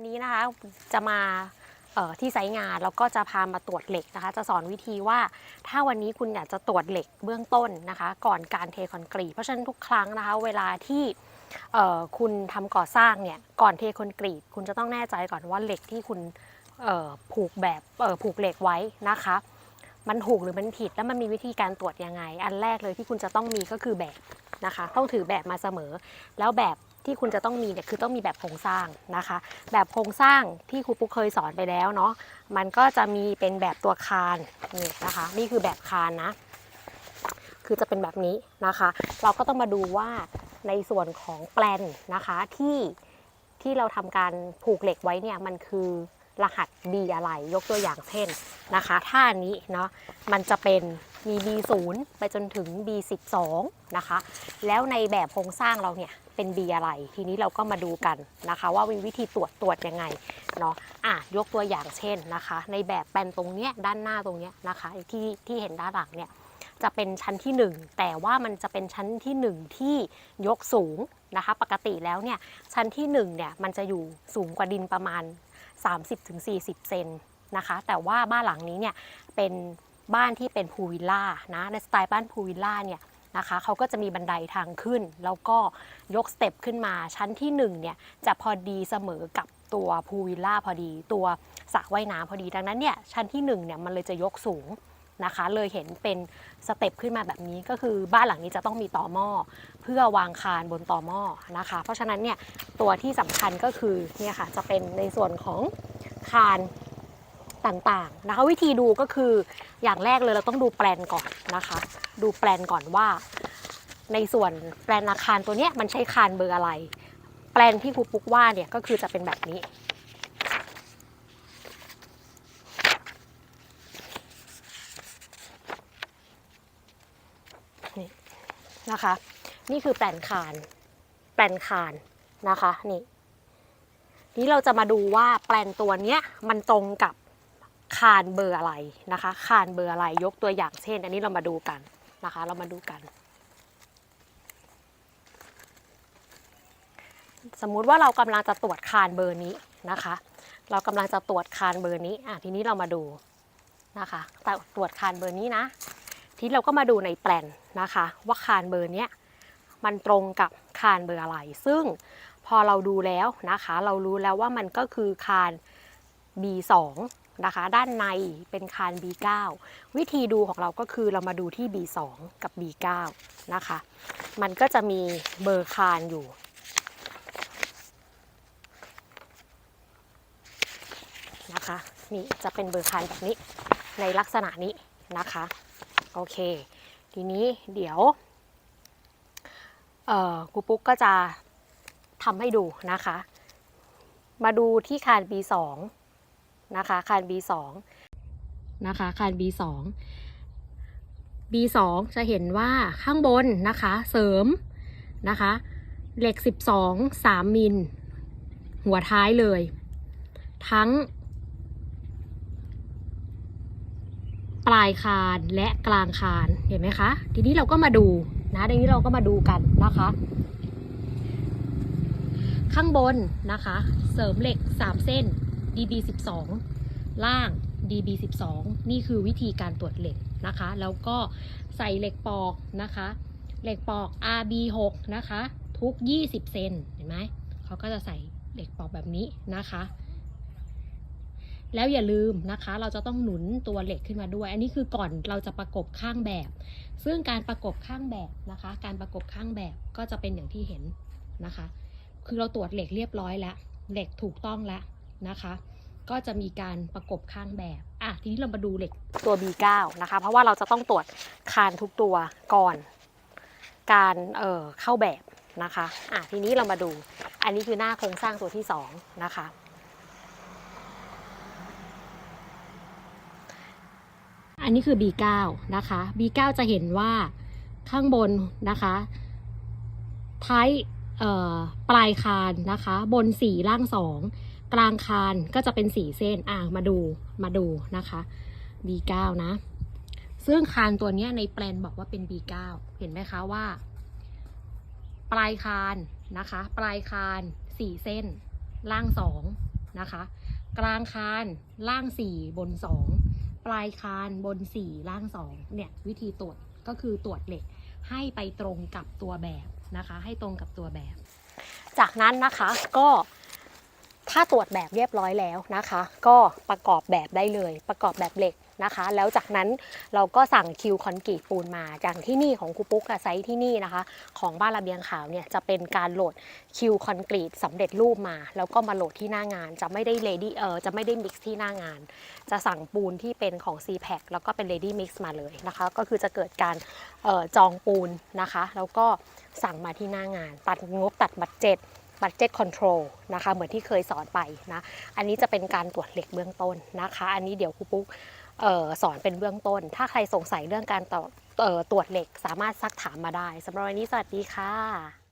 วันนี้นะคะจะมาที่ไซงานแล้วก็จะพามาตรวจเหล็กนะคะ จะสอนวิธีว่าถ้าวันนี้คุณอยากจะตรวจเหล็กเบื้องต้นนะคะ ก่อนการเทคอนกรีตเพราะฉะนั้นทุกครั้งนะคะ เวลาที่คุณทำก่อสร้างเนี่ยก่อนเทคอนกรีตคุณจะต้องแน่ใจก่อนว่าเหล็กที่คุณผูกแบบผูกเหล็กไว้นะคะ มันถูกหรือมันผิดแล้วมันมีวิธีการตรวจยังไง อันแรกเลยที่คุณจะต้องมีก็คือแบบนะคะ ต้องถือแบบมาเสมอ แล้วแบบ ที่คุณจะต้องมีเนี่ยคือต้องมีแบบโครงสร้างนะคะ แบบโครงสร้างที่ครูปุ๊กเคยสอนไปแล้วเนาะมันก็จะมีเป็นแบบตัวคานนี่นะคะ นี่คือแบบคานนะ คือจะเป็นแบบนี้นะคะ เราก็ต้องมาดูว่าในส่วนของแปลนนะคะที่ที่เราทำการผูกเหล็กไว้เนี่ยมันคือ รหัส B อะไร ยกตัวอย่างเช่นนะคะ ถ้าอันนี้เนาะมันจะเป็นมี B0 ไปจนถึง B12 นะคะ แล้วในแบบโครงสร้างเราเนี่ยเป็น B อะไร ทีนี้เราก็มาดูกันนะคะ ว่ามีวิธีตรวจตรวจยังไงเนาะอะยกตัวอย่างเช่นนะคะ ในแบบแปลนตรงเนี้ยด้านหน้าตรงเนี้ยนะคะที่ที่เห็นด้านหลังเนี่ยจะเป็นชั้นที่ 1 แต่ว่ามันจะเป็นชั้นที่ 1 ที่ยกสูงนะคะ ปกติแล้วเนี่ยชั้นที่1เนี่ยมันจะอยู่สูงกว่าดินประมาณ 30-40 เซนนะคะ แต่ว่าบ้านหลังนี้เนี่ยเป็นบ้านที่เป็นพูลวิลล่านะในสไตล์บ้านพูลวิลล่าเนี่ยนะคะเขาก็จะมีบันไดทางขึ้น แล้วก็ยกสเต็ปขึ้นมาชั้นที่1เนี่ยจะพอดีเสมอกับตัวพูลวิลล่าพอดี ตัวสระว่ายน้ำพอดีดังนั้นเนี่ยชั้นที่1เนี่ยมันเลยจะยกสูง นะคะ เลยเห็นเป็นสเต็ปขึ้นมาแบบนี้ก็คือบ้านหลังนี้จะต้องมีต่อหม้อเพื่อวางคานบนต่อหม้อนะคะ เพราะฉะนั้นเนี่ยตัวที่สำคัญก็คือเนี่ยค่ะจะเป็นในส่วนของคานต่างๆนะคะ วิธีดูก็คืออย่างแรกเลยเราต้องดูแปลนก่อนนะคะ ดูแปลนก่อนว่า ในส่วนแปลนอาคารตัวเนี้ยมันใช้คานเบอร์อะไร แปลนที่ครูปุ๊กว่าเนี่ยก็คือจะเป็นแบบนี้ นะคะ นี่คือแปลนคานแปลนคานนะคะนี่นี้เราจะมาดูว่าแปลนตัวเนี้ยมันตรงกับคานเบอร์อะไรนะคะคานเบอร์อะไรยกตัวอย่างเช่น อันนี้เรามาดูกันนะคะ เรามาดูกัน สมมุติว่าเรากำลังจะตรวจคานเบอร์นี้นะคะ เรากำลังจะตรวจคานเบอร์นี้อะทีนี้เรามาดูนะคะแต่ตรวจคานเบอร์นี้นะ ทีเราก็มาดูในแปลนนะคะ ว่าคานเบอร์เนี้ยมันตรงกับคานเบอร์อะไร ซึ่งพอเราดูแล้วนะคะ เรารู้แล้วว่ามันก็คือคาน B2 นะคะด้านในเป็นคาน B9 วิธีดูของเราก็คือเรามาดูที่ B2 กับ B9 นะคะ มันก็จะมีเบอร์คานอยู่ นะคะ นี่จะเป็นเบอร์คานแบบนี้ในลักษณะนี้นะคะ โอเค ทีนี้เดี๋ยวเอ่อครูปุ๊กก็จะทำให้ดูนะคะ มาดูที่คาน B2 นะคะ คาน B2 นะคะ คาน B2 B2 จะเห็นว่าข้างบนนะคะ เสริมนะคะ เหล็ก 12 3 มิล หัวท้ายเลย ทั้ง ปลายคานและกลางคานเห็นไหมคะ ทีนี้เราก็มาดูนะทีนี้เราก็มาดูกันนะคะ ข้างบนนะคะ เสริมเหล็ก 3 เส้น DB 12ล่าง DB 12นี่คือวิธีการตรวจเหล็กนะคะ แล้วก็ใส่เหล็กปอกนะคะ เหล็กปอก RB 6นะคะ ทุก 20 เซนเห็นไหมเขาก็จะใส่เหล็กปอกแบบนี้นะคะ แล้วอย่าลืมนะคะ เราจะต้องหนุนตัวเหล็กขึ้นมาด้วย อันนี้คือก่อนเราจะประกบข้างแบบ ซึ่งการประกบข้างแบบนะคะ การประกบข้างแบบก็จะเป็นอย่างที่เห็นนะคะ คือเราตรวจเหล็กเรียบร้อยแล้ว เหล็กถูกต้องแล้วนะคะ ก็จะมีการประกบข้างแบบอะทีนี้เรามาดูเหล็กตัว B9 นะคะ เพราะว่าเราจะต้องตรวจคานทุกตัวก่อน การเเข้าแบบนะคะอะทีนี้เรามาดู อันนี้คือหน้าโครงสร้างตัวที่สองนะคะ อันนี้คือ B9 นะคะ B9 จะเห็นว่าข้างบนนะคะท้ายปลายคานนะคะ บนสี่ล่างสองกลางคานก็จะเป็นสี่เส้นอะมาดูมาดูนะคะ B9 นะซึ่งคานตัวนี้ในแปลนบอกว่าเป็น B9 เห็นไหมคะว่า ปลายคานนะคะ ปลายคานสี่เส้น ล่างสองนะคะ กลางคานล่าง4บน2 ปลายคานบน 4 ล่าง 2 เนี่ย วิธีตรวจก็คือตรวจเหล็ก ให้ไปตรงกับตัวแบบนะคะ ให้ตรงกับตัวแบบ จากนั้นนะคะก็ถ้าตรวจแบบเรียบร้อยแล้วนะคะ ก็ประกอบแบบได้เลย ประกอบแบบเหล็ก นะคะ แล้วจากนั้นเราก็สั่งคิวคอนกรีตปูนมาอย่างที่นี่ของครูปุ๊กอะไซต์ที่นี่นะคะ ของบ้านระเบียงขาวเนี่ยจะเป็นการโหลดคิวคอนกรีตสำเร็จรูปมา แล้วก็มาโหลดที่หน้างาน จะไม่ได้เลดี้เออจะไม่ได้มิกซ์ที่หน้างาน จะสั่งปูนที่เป็นของ c p a c แล้วก็เป็น Ready Mix มาเลยนะคะ ก็คือจะเกิดการออจองปูนนะคะ แล้วก็สั่งมาที่หน้างาน ตัดงบตัดบัตเจ็ตบัตเจ็ตคอนโทรลนะคะเหมือนที่เคยสอนไปนะ อันนี้จะเป็นการตรวจเหล็กเบื้องต้นนะคะ อันนี้เดี๋ยวครูปุ๊ก สอนเป็นเบื้องต้น ถ้าใครสงสัยเรื่องการตออตรวจเหล็กสามารถซักถามมาได้สำหรับวันนี้สวัสดีค่ะ